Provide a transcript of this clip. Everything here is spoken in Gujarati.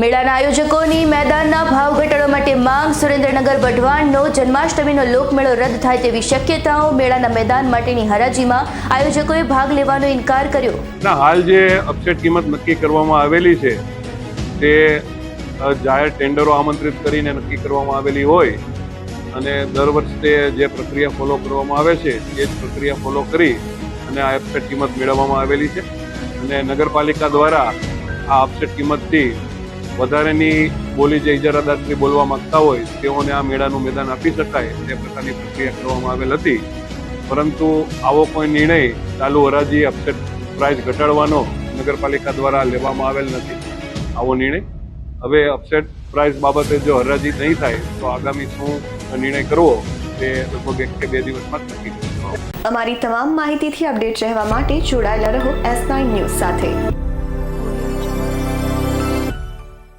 મેળાના આયોજકોની મેદાનના ભાવ ઘટાડવા માટે માંગ સુરેન્દ્રનગર વઢવાણનો જન્માષ્ટમીનો લોકમેળો રદ થાય તેવી શક્યતાઓ મેળાના મેદાન માટેની હરાજીમાં આયોજકોએ ભાગ લેવાનો ઇનકાર કર્યો. ના, હાલ જે અપસેટ કિંમત નક્કી કરવામાં આવેલી છે, તે જાહેર ટેન્ડરો આમંત્રિત કરીને નક્કી કરવામાં આવેલી હોય અને દર વર્ષે જે પ્રક્રિયા ફોલો કરવામાં આવે છે, એ જ પ્રક્રિયા ફોલો કરી અને આ અપસેટ કિંમત મેળવવામાં આવેલી છે. અને નગરપાલિકા દ્વારા આ અપસેટ કિંમતથી વધારેની બોલી જે ઇજારાદારશ્રી બોલવા માંગતા હોય, તેઓને આ મેળાનું મેદાન આપી શકાય તે પ્રકારની પ્રક્રિયા કરવામાં આવેલ હતી. પરંતુ આવો કોઈ નિર્ણય ચાલુ હરાજી અપસેટ પ્રાઇસ ઘટાડવાનો નગરપાલિકા દ્વારા લેવામાં આવેલ નથી. આવો નિર્ણય? હવે અપસેટ પ્રાઇસ બાબતે જો હરાજી નહીં થાય, તો આગામી શું નિર્ણય કરવો તે લગભગ એક કે બે દિવસમાં નક્કી અમારી તમામ માહિતીથી અપડેટ રહેવા માટે જોડાયેલા રહો એસ નાઇન ન્યૂઝ સાથે.